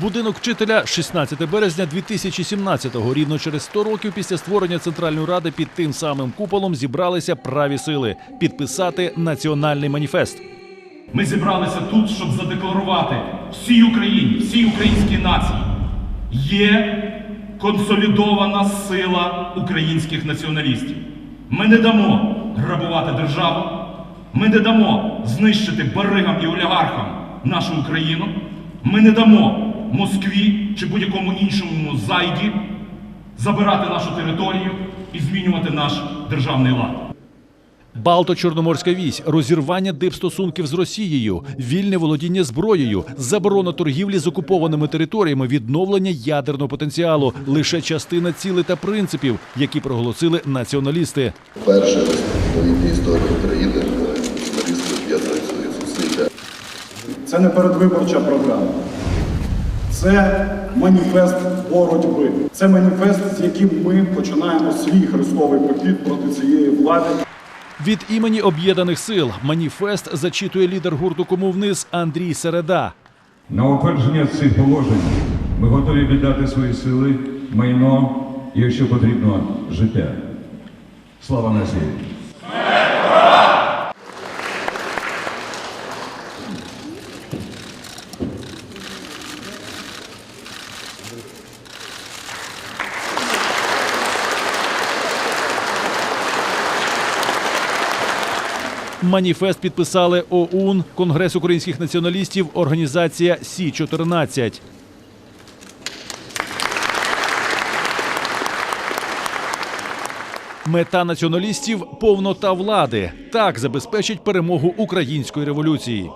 Будинок вчителя 16 березня 2017-го. Рівно через 100 років після створення Центральної ради під тим самим куполом зібралися праві сили підписати національний маніфест. Ми зібралися тут, щоб задекларувати всій Україні, всій українській нації. Є консолідована сила українських націоналістів. Ми не дамо грабувати державу, ми не дамо знищити баригам і олігархам нашу Україну, ми не дамо Москві чи будь-якому іншому зайді забирати нашу територію і змінювати наш державний лад. Балто-Чорноморська вісь, розірвання дипстосунків з Росією, вільне володіння зброєю, заборона торгівлі з окупованими територіями, відновлення ядерного потенціалу лише частина цілей та принципів, які проголосили націоналісти. Перше в новітній історії України журналісти об'єднують свої зусилля. Це не передвиборча програма. Це маніфест боротьби. Це маніфест, з яким ми починаємо свій хрестовий похід проти цієї влади. Від імені об'єднаних сил маніфест зачитує лідер гурту Кому вниз Андрій Середа. На утвердження цих положень ми готові віддати свої сили, майно і, якщо потрібно, життя. Слава нації! Маніфест підписали ОУН, Конгрес українських націоналістів, організація Сі 14 Мета націоналістів повнота влади. Так забезпечить перемогу української революції.